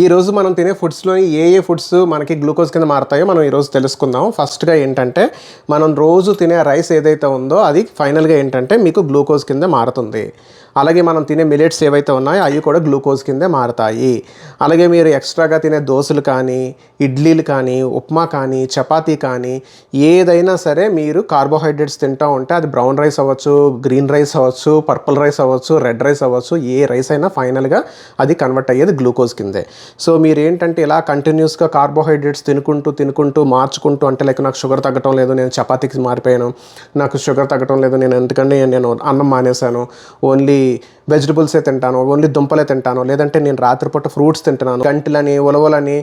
ఈ రోజు మనం తినే ఫుడ్స్లో ఏ ఏ ఫుడ్స్ మనకి గ్లూకోజ్ కింద మారుతాయో మనం ఈరోజు తెలుసుకుందాం. ఫస్ట్గా ఏంటంటే మనం రోజు తినే రైస్ ఏదైతే ఉందో అది ఫైనల్గా ఏంటంటే మీకు గ్లూకోజ్ కింద మారుతుంది. అలాగే మనం తినే మిలెట్స్ ఏవైతే ఉన్నాయో అవి కూడా గ్లూకోజ్ కిందే మారుతాయి. అలాగే మీరు ఎక్స్ట్రాగా తినే దోశలు కానీ ఇడ్లీలు కానీ ఉప్మా కానీ చపాతీ కానీ ఏదైనా సరే మీరు కార్బోహైడ్రేట్స్ తింటూ ఉంటే అది బ్రౌన్ రైస్ అవ్వచ్చు గ్రీన్ రైస్ అవ్వచ్చు పర్పుల్ రైస్ అవ్వచ్చు రెడ్ రైస్ అవ్వచ్చు ఏ రైస్ అయినా ఫైనల్గా అది కన్వర్ట్ అయ్యేది గ్లూకోజ్ కిందే. సో మీరు ఏంటంటే ఇలా కంటిన్యూస్గా కార్బోహైడ్రేట్స్ తినుకుంటూ తినుకుంటూ మార్చుకుంటూ అంటే లైక్ నాకు షుగర్ తగ్గటం లేదు నేను చపాతీకి మారిపోయాను నాకు షుగర్ తగ్గటం లేదు నేను ఎందుకంటే నేను అన్నం మానేశాను ఓన్లీ వెజిటబుల్సే తింటాను ఓన్లీ దుంపలే తింటాను. లేదంటే నేను రాత్రిపూట ఫ్రూట్స్ తింటున్నాను. గంటలని ఉలవలని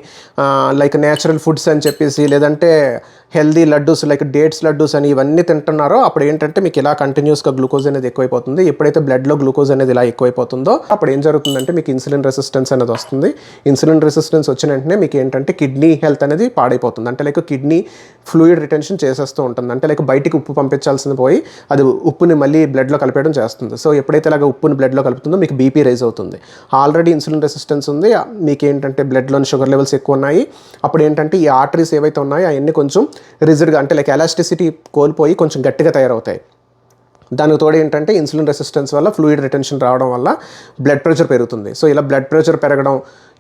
లైక్ నేచురల్ ఫుడ్స్ అని చెప్పేసి లేదంటే healthy laddoos like dates laddoos అని ఇవన్నీ తింటున్నారో అప్పుడు ఏంటంటే మీకు ఇలా కంటిన్యూస్గా గ్లూకోజ్ అనేది ఎక్కువైపోతుంది. ఎప్పుడైతే బ్లడ్లో గ్లూకోజ్ అనేది ఇలా ఎక్కువైపోతుందో అప్పుడు ఏం జరుగుతుందంటే మీకు ఇన్సులిన్ రెసిస్టెన్స్ అనేది వస్తుంది. ఇన్సులిన్ రెసిస్టెన్స్ వచ్చిన వెంటనే మీకు ఏంటంటే కిడ్నీ హెల్త్ అనేది పాడైపోతుంది. అంటే లైక్ కిడ్నీ ఫ్లూయిడ్ రిటెన్షన్ చేసేస్తూ ఉంటుంది. అంటే లైక్ బయటికి ఉప్పు పంపించాల్సింది పోయి అది ఉప్పుని మళ్ళీ బ్లడ్లో కలిపేయడం చేస్తుంది. సో ఎప్పుడైతే ఇలాగ ఉప్పుని బ్లడ్లో కలుపుతుందో మీకు బీపీ రైజ్ అవుతుంది. ఆల్రెడీ ఇన్సులిన్ రెసిస్టెన్స్ ఉంది. మీకు ఏంటంటే బ్లడ్లోని షుగర్ లెవెల్స్ ఎక్కువ ఉన్నాయి. అప్పుడు ఏంటంటే ఈ ఆర్టరీస్ ఏవైతే ఉన్నాయో అవన్నీ కొంచెం రిజిడ్గా అంటే లైక్ ఎలాస్టిసిటీ కోల్పోయి కొంచెం గట్టిగా తయారవుతాయి. దానికి తోడు ఏంటంటే ఇన్సులిన్ రెసిస్టెన్స్ వల్ల ఫ్లూయిడ్ రిటెన్షన్ రావడం వల్ల బ్లడ్ ప్రెషర్ పెరుగుతుంది. సో ఇలా బ్లడ్ ప్రెషర్ పెరగడం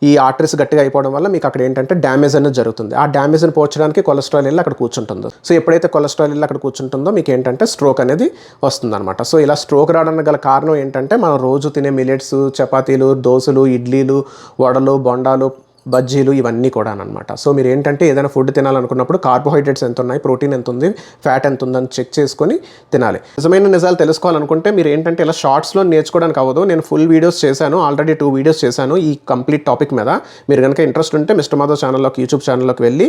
ఈ ఆర్టరీస్ గట్టిగా అయిపోవడం వల్ల మీకు అక్కడ ఏంటంటే డ్యామేజ్ అనేది జరుగుతుంది. ఆ డ్యామేజ్ని పోర్చడానికి కొలెస్ట్రాల్ వెళ్ళి అక్కడ కూర్చుంటుందో. సో ఎప్పుడైతే కొలెస్ట్రాల్ వెళ్ళి అక్కడ కూర్చుంటుందో మీకు ఏంటంటే స్ట్రోక్ అనేది వస్తుందన్నమాట. సో ఇలా స్ట్రోక్ రావడానికి గల కారణం ఏంటంటే మనం రోజు తినే మిలెట్స్ చపాతీలు దోశలు ఇడ్లీలు వడలు బొండాలు బజ్జీలు ఇవన్నీ కూడా అనమాట సో మీరు ఏంటంటే ఏదైనా ఫుడ్ తినాలనుకున్నప్పుడు కార్బోహైడ్రేట్స్ ఎంత ఉన్నాయి ప్రోటీన్ ఎంత ఉంది ఫ్యాట్ ఎంత ఉందని చెక్ చేసుకొని తినాలి. నిజమైన నిజాలు తెలుసుకోవాలనుకుంటే మీరు ఏంటంటే ఇలా షార్ట్స్లో నేర్చుకోవడానికి అవ్వదు. నేను ఫుల్ వీడియోస్ చేశాను ఆల్రెడీ టూ వీడియోస్ చేశాను ఈ కంప్లీట్ టాపిక్ మీద. మీరు కనుక ఇంట్రెస్ట్ ఉంటే మిస్టర్ మాధవ్ ఛానల్లోకి యూట్యూబ్ ఛానల్లోకి వెళ్ళి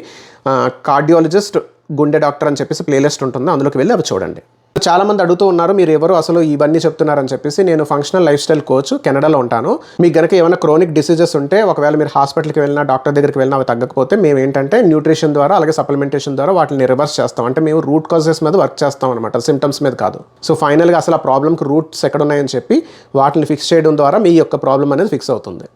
కార్డియాలజిస్ట్ గుండె డాక్టర్ అని చెప్పేసి ప్లేలిస్ట్ ఉంటుంది. అందులోకి వెళ్ళి అవి చూడండి. చాలా మంది అడుగుతూ ఉన్నారు మీరు ఎవరు అసలు ఇవన్నీ చెప్తున్నారని చెప్పేసి. నేను ఫంక్షనల్ లైఫ్ స్టైల్ కోచ్ కెనడాలో ఉంటాను. మీకు గనక ఏమైనా క్రోనిక్ డిసీజెస్ ఉంటే ఒకవేళ మీరు హాస్పిటల్కి వెళ్ళినా డాక్టర్ దగ్గరికి వెళ్ళినా అవి తగ్గకపోతే మేము ఏంటంటే న్యూట్రిషన్ ద్వారా అలాగే సప్లిమెంటేషన్ ద్వారా వాటిని రివర్స్ చేస్తాం. అంటే మేము రూట్ కాజెస్ మీద వర్క్ చేస్తాం అనమాట సిమ్టమ్స్ మీద కాదు. సో ఫైనల్గా అసలు ఆ ప్రాబ్లమ్కి రూట్స్ ఎక్కడ ఉన్నాయని చెప్పి వాటిని ఫిక్స్ చేయడం ద్వారా మీ యొక్క ప్రాబ్లం అనేది ఫిక్స్ అవుతుంది.